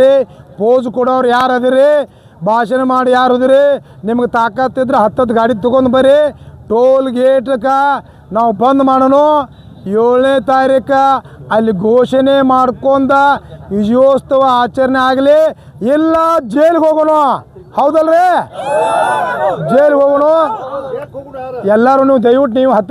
ರೀ ಪೋಸ್ ಕೊಡೋರು ಯಾರು ಅದಿರಿ ಭಾಷಣ ಮಾಡಿ ಯಾರು ಅದಿರಿ ನಿಮ್ಗೆ ತಾಕತ್ತಿದ್ರೆ ಹತ್ತತ್ತು ಗಾಡಿ ತೊಗೊಂಡು ಬರ್ರಿ. ಟೋಲ್ ಗೇಟ್ಕ ನಾವು ಬಂದ್ ಮಾಡೋಣ. ಏಳನೇ ತಾರೀಕು ಅಲ್ಲಿ ಘೋಷಣೆ ಮಾಡ್ಕೊಂಡ ವಿಜಯೋತ್ಸವ ಆಚರಣೆ ಆಗಲಿ. ಇಲ್ಲ, ಜೈಲಿಗೆ ಹೋಗೋಣ. ಹೌದಲ್ರಿ? ಜೈಲಿಗೆ ಹೋಗೋಣ. ಎಲ್ಲರೂ ದಯವಿಟ್ಟು ನೀವು ಹತ್ತ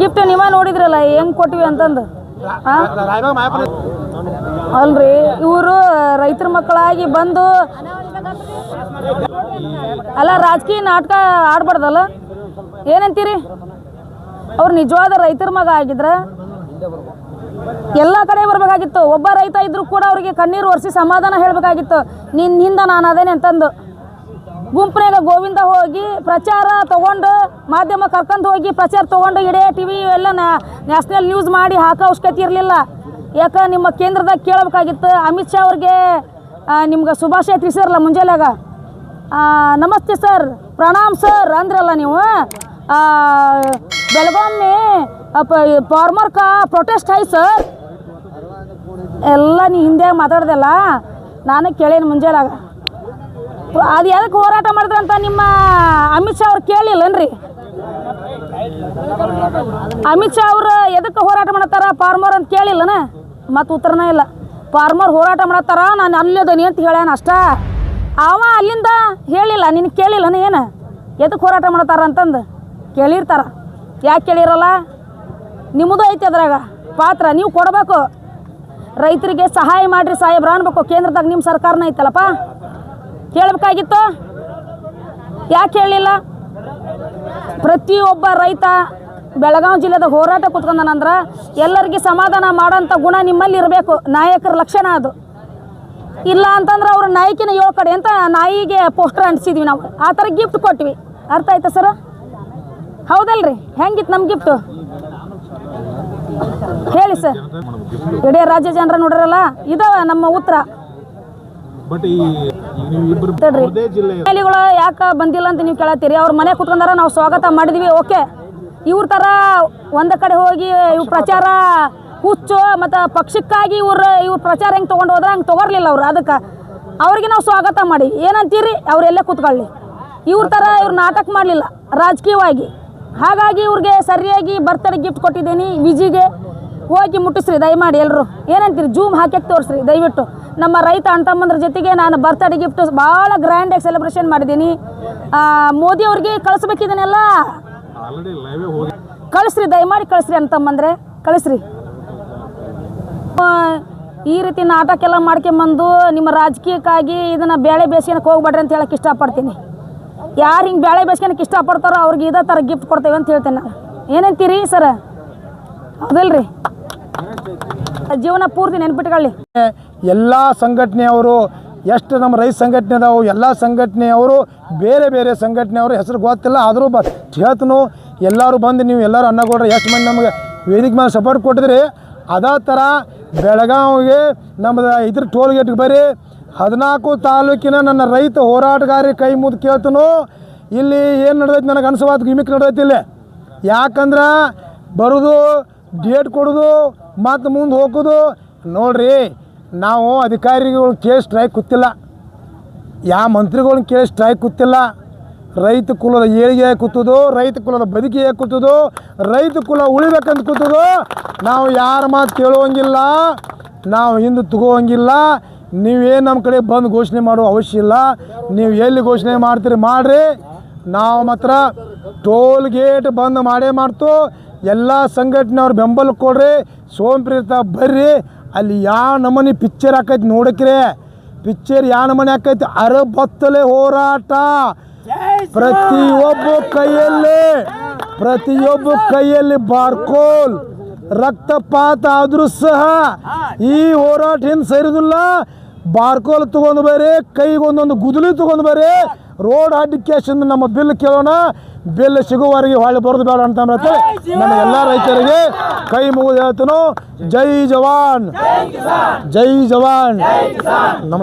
ಗಿಫ್ಟ್ ನೀವ ನೋಡಿದ್ರಲ್ಲ ಹೆಂಗ್ ಕೊಟ್ಟಿವಿ ಅಂತಂದು? ಅಲ್ರಿ, ಇವರು ರೈತರ ಮಕ್ಕಳಾಗಿ ಬಂದು ಅಲ್ಲ, ರಾಜಕೀಯ ನಾಟಕ ಆಡ್ಬಾರ್ದಲ್ಲ? ಏನಂತೀರಿ? ಅವ್ರು ನಿಜವಾದ ರೈತರ ಮಗ ಆಗಿದ್ರ? ಎಲ್ಲ ಕಡೆ ಬರ್ಬೇಕಾಗಿತ್ತು. ಒಬ್ಬ ರೈತ ಇದ್ರು ಕೂಡ ಅವ್ರಿಗೆ ಕಣ್ಣೀರು ಒರೆಸಿ ಸಮಾಧಾನ ಹೇಳ್ಬೇಕಾಗಿತ್ತು. ನಿನ್ನಿಂದ ನಾನು ಅದೇನೆ ಅಂತಂದು. ಗುಂಪಿನಾಗ ಗೋವಿಂದ ಹೋಗಿ ಪ್ರಚಾರ ತಗೊಂಡು ಮಾಧ್ಯಮ ಕರ್ಕೊಂಡು ಹೋಗಿ ಪ್ರಚಾರ ತಗೊಂಡು ಇಡೇ ಟಿ ವಿ ಎಲ್ಲ ನ್ಯಾಷನಲ್ ನ್ಯೂಸ್ ಮಾಡಿ ಹಾಕೋ ಅವಶ್ಯಕತೆ ಇರಲಿಲ್ಲ. ಯಾಕೆ ನಿಮ್ಮ ಕೇಂದ್ರದಾಗ ಕೇಳಬೇಕಾಗಿತ್ತು, ಅಮಿತ್ ಶಾ ಅವ್ರಿಗೆ ನಿಮ್ಗೆ ಶುಭಾಶಯ ತಿಳಿಸಿರಲ್ಲ ಮುಂಜಾನೆಯಾಗ ನಮಸ್ತೆ ಸರ್ ಪ್ರಣಾಮ್ ಸರ್ ಅಂದ್ರಲ್ಲ ನೀವು? ಬೆಳಗಾವಿ ಫಾರ್ಮರ್ ಕಾ ಪ್ರೊಟೆಸ್ಟ್ ಆಯ್ತು ಸರ್ ಎಲ್ಲ ನೀ ಹಿಂದೆ ಮಾತಾಡ್ದಲ್ಲ, ನಾನು ಕೇಳೇನು ಮುಂಜಾನೆಯಾಗ ಅದು ಎದಕ್ಕೆ ಹೋರಾಟ ಮಾಡಿದ್ರಂತ ನಿಮ್ಮ ಅಮಿತ್ ಶಾ ಅವ್ರು ಕೇಳಿಲ್ಲನ್ರಿ? ಅಮಿತ್ ಶಾ ಅವರು ಎದಕ್ಕೆ ಹೋರಾಟ ಮಾಡತ್ತಾರ ಫಾರ್ಮರ್ ಅಂತ ಕೇಳಿಲ್ಲನ? ಮತ್ತು ಉತ್ತರನೇ ಇಲ್ಲ. ಫಾರ್ಮರ್ ಹೋರಾಟ ಮಾಡತ್ತಾರ ನಾನು ಅಲ್ಲದನಿ ಅಂತ ಹೇಳ್ಯಾನ ಅಷ್ಟ. ಅವ ಅಲ್ಲಿಂದ ಹೇಳಿಲ್ಲ ನಿನ್ನ ಕೇಳಿಲ್ಲನ ಏನು? ಎದಕ್ಕೆ ಹೋರಾಟ ಮಾಡತ್ತಾರ ಅಂತಂದು ಕೇಳಿರ್ತಾರ. ಯಾಕೆ ಕೇಳಿರಲ್ಲ? ನಿಮ್ಮದು ಐತಿ ಅದ್ರಾಗ. ಪಾತ್ರ, ನೀವು ಕೊಡಬೇಕು. ರೈತರಿಗೆ ಸಹಾಯ ಮಾಡ್ರಿ ಸಾಹೇಬ್ರ ಅನ್ಬೇಕು. ಕೇಂದ್ರದಾಗ ನಿಮ್ಮ ಸರ್ಕಾರನ ಐತಲ್ಲಪ್ಪ? ಕೇಳಬೇಕಾಗಿತ್ತು ಯಾಕೆ ಹೇಳಲಿಲ್ಲ ಪ್ರತಿಯೊಬ್ಬ ರೈತ ಬೆಳಗಾವಿ ಜಿಲ್ಲೆದ ಹೋರಾಟ ಕೂತ್ಕೊಂಡನಂದ್ರೆ ಎಲ್ಲರಿಗೆ ಸಮಾಧಾನ ಮಾಡೋಂಥ ಗುಣ ನಿಮ್ಮಲ್ಲಿ ಇರಬೇಕು. ನಾಯಕರ ಲಕ್ಷಣ ಅದು. ಇಲ್ಲ ಅಂತಂದ್ರೆ ಅವ್ರ ನಾಯಕಿನ ಏಳು ಕಡೆ ಅಂತ ನಾಯಿಗೆ ಪೋಸ್ಟರ್ ಅಂಟಿಸಿದ್ವಿ ನಾವು. ಆ ಥರ ಗಿಫ್ಟ್ ಕೊಟ್ವಿ. ಅರ್ಥ ಆಯ್ತಾ ಸರ್ ಹೌದಲ್ರಿ? ಹೆಂಗಿತ್ತು ನಮ್ಮ ಗಿಫ್ಟು ಹೇಳಿ ಸರ್ ಇಡೀ ರಾಜ್ಯ ಜನರ ನೋಡಿರಲ್ಲ ಇದಾವ ನಮ್ಮ ಉತ್ತರ. ಬಟ್ ಈ ಇಬ್ಬರು ಯಾಕೆ ಬಂದಿಲ್ಲ ಅಂತ ನೀವು ಕೇಳತ್ತೀರಿ? ಅವ್ರ ಮನೆ ಕುತ್ಕೊಂಡಾರ ನಾವು ಸ್ವಾಗತ ಮಾಡಿದ್ವಿ ಓಕೆ. ಇವ್ರ ಥರ ಒಂದ ಕಡೆ ಹೋಗಿ ಇವ್ ಪ್ರಚಾರ ಹುಚ್ಚು ಮತ್ತು ಪಕ್ಷಕ್ಕಾಗಿ ಇವ್ರ ಇವ್ರ ಪ್ರಚಾರ ಹೆಂಗೆ ತೊಗೊಂಡು ಹೋದ್ರೆ ಹಂಗೆ ತೊಗೊರ್ಲಿಲ್ಲ ಅವ್ರು ಅದಕ್ಕೆ. ಅವ್ರಿಗೆ ನಾವು ಸ್ವಾಗತ ಮಾಡಿ. ಏನಂತೀರಿ? ಅವರೆಲ್ಲೇ ಕೂತ್ಕೊಳ್ಳಿ. ಇವ್ರ ಥರ ಇವ್ರು ನಾಟಕ ಮಾಡಲಿಲ್ಲ ರಾಜಕೀಯವಾಗಿ. ಹಾಗಾಗಿ ಇವ್ರಿಗೆ ಸರಿಯಾಗಿ ಬರ್ತಡೇ ಗಿಫ್ಟ್ ಕೊಟ್ಟಿದ್ದೀನಿ ವಿಜಿಗೆ. ಹೋಗಿ ಮುಟ್ಟಿಸ್ರಿ ದಯಮಾಡಿ ಎಲ್ಲರೂ ಏನಂತೀರಿ? ಜೂಮ್ ಹಾಕಿ ತೋರಿಸ್ರಿ ದಯವಿಟ್ಟು. ನಮ್ಮ ರೈತ ಅಣ್ಣತಮ್ಮಂದ್ರ ಜೊತೆಗೆ ನಾನು ಬರ್ತ್ಡೇ ಗಿಫ್ಟ್ ಭಾಳ ಗ್ರ್ಯಾಂಡಾಗಿ ಸೆಲೆಬ್ರೇಷನ್ ಮಾಡಿದ್ದೀನಿ. ಮೋದಿ ಅವ್ರಿಗೆ ಕಳಿಸ್ಬೇಕಿದನ್ನೆಲ್ಲ? ಕಳಿಸ್ರಿ ದಯಮಾಡಿ ಕಳಿಸ್ರಿ ಅಣ್ಣತಮ್ಮಂದ್ರೆ. ಕಳಿಸ್ರಿ. ಈ ರೀತಿ ನಾಟಕ ಎಲ್ಲ ಮಾಡ್ಕೊಂಬಂದು ನಿಮ್ಮ ರಾಜಕೀಯಕ್ಕಾಗಿ ಇದನ್ನು ಬೇಳೆ ಬೇಸಿಗೆನಕ್ಕೆ ಹೋಗ್ಬೇಡ್ರಿ ಅಂತ ಹೇಳಕ್ಕೆ ಇಷ್ಟಪಡ್ತೀನಿ. ಯಾರು ಹಿಂಗೆ ಬೇಳೆ ಬೇಸಿಗೆನಕ್ಕೆ ಇಷ್ಟಪಡ್ತಾರೋ ಅವ್ರಿಗೆ ಇದೇ ಥರ ಗಿಫ್ಟ್ ಕೊಡ್ತೇವೆ ಅಂತ ಹೇಳ್ತೇನೆ ನಾನು. ಏನಂತೀರಿ ಸರ? ಹೌದಲ್ರಿ? ಜೀವನ ಪೂರ್ತಿ ನೆನ್ಪಿಟ್ಕೊಳ್ಳಿ. ಎಲ್ಲ ಸಂಘಟನೆಯವರು, ಎಷ್ಟು ನಮ್ಮ ರೈತ ಸಂಘಟನೆ ಅದಾವು, ಎಲ್ಲ ಸಂಘಟನೆಯವರು, ಬೇರೆ ಬೇರೆ ಸಂಘಟನೆಯವರು ಹೆಸರು ಗೊತ್ತಿಲ್ಲ, ಆದರೂ ಬ, ಹೇಳ್ತನು, ಎಲ್ಲರೂ ಬಂದು ನೀವು ಎಲ್ಲರೂ ಕೊಡ್ರಿ, ಎಷ್ಟು ಮಂದಿ ನಮಗೆ ವೇದಿಕೆ ಮೇಲೆ ಸಪೋರ್ಟ್ ಕೊಟ್ಟಿದ್ರಿ, ಅದೇ ಥರ ಬೆಳಗಾವಿಗೆ ನಮ್ಮದು ಇದ್ರ ಟೋಲ್ ಗೇಟ್ಗೆ ಬರ್ರಿ, ಹದಿನಾಲ್ಕು ತಾಲೂಕಿನ ನನ್ನ ರೈತ ಹೋರಾಟಗಾರಿ ಕೈ ಮುದ್ದು ಕೇಳ್ತನು, ಇಲ್ಲಿ ಏನು ನಡೆದೈತೆ ನನಗೆ ಅನ್ಸವಾದ ಗಿಮಿಕ್ ನಡೆದೈತಿ ಇಲ್ಲಿ. ಯಾಕಂದ್ರೆ ಬರೋದು ಡೇಟ್ ಕೊಡೋದು ಮತ್ತು ಮುಂದೆ ಹೋಗೋದು ನೋಡ್ರಿ, ನಾವು ಅಧಿಕಾರಿಗಳು ಕೇಳಿ ಸ್ಟ್ರೈಕ್ ಕೂತಿಲ್ಲ. ಯಾವ ಮಂತ್ರಿಗಳನ್ನ ಕೇಳಿ ಸ್ಟ್ರೈಕ್ ಕೂತಿಲ್ಲ. ರೈತ ಕುಲದ ಏಳಿಗೆ ಕೂತದು, ರೈತ ಕುಲದ ಬದುಕಿಗೆ ಕೂತದು, ರೈತ ಕುಲ ಉಳಿಬೇಕಂತ ಕೂತದು. ನಾವು ಯಾರ ಮಾತು ಕೇಳುವಂಗಿಲ್ಲ, ನಾವು ಹಿಂದೆ ತಗೋವಂಗಿಲ್ಲ. ನೀವೇನು ನಮ್ಮ ಕಡೆ ಬಂದು ಘೋಷಣೆ ಮಾಡುವ ಅವಶ್ಯ ಇಲ್ಲ. ನೀವು ಎಲ್ಲಿ ಘೋಷಣೆ ಮಾಡ್ತೀರಿ ಮಾಡಿರಿ. ನಾವು ಮಾತ್ರ ಟೋಲ್ ಗೇಟ್ ಬಂದ್ ಮಾಡೇ ಮಾಡ್ತು. ಎಲ್ಲ ಸಂಘಟನೆಯವ್ರು ಬೆಂಬಲ ಕೊಡ್ರಿ ಸೋಂಪ್ರೀತ ಬರ್ರಿ. ಅಲ್ಲಿ ಯಾವ ನಮೂನಿ ಪಿಕ್ಚರ್ ಹಾಕೈತಿ ನೋಡಕ್ರಿ ಪಿಕ್ಚರ್ ಯಾವ ನಮೂನಿ ಹಾಕೈತಿ? ಅರಬತ್ತಲೆ ಹೋರಾಟ. ಪ್ರತಿಯೊಬ್ಬ ಕೈಯಲ್ಲಿ ಪ್ರತಿಯೊಬ್ಬ ಕೈಯಲ್ಲಿ ಬಾರ್ಕೋಲ್. ರಕ್ತಪಾತ ಆದರೂ ಸಹ ಈ ಹೋರಾಟ ಹಿಂದೆ ಸರಿದಿಲ್ಲ. ಬಾರ್ಕೋಲ್ ತೊಗೊಂಡು ಬರ್ರಿ, ಕೈಗೊಂದೊಂದು ಗುದಲಿ ತೊಗೊಂಡು ಬರ್ರಿ. ರೋಡ್ ಅಡ್ಡಿಕೇಶನ್ ನಮ್ಮ ಬಿಲ್ ಕೇಳೋಣ. ಬಿಲ್ ಸಿಗುವವರೆಗೆ ಹೊಳೆ ಬರೋದು ಬೇಡ ಅಂತ ನಮ್ಮ ಎಲ್ಲ ರೈತರಿಗೆ ಕೈ ಮುಗಿದು ಹೇಳ್ತನು. ಜೈ ಜವಾನ್! ಜೈ ಜವಾನ್!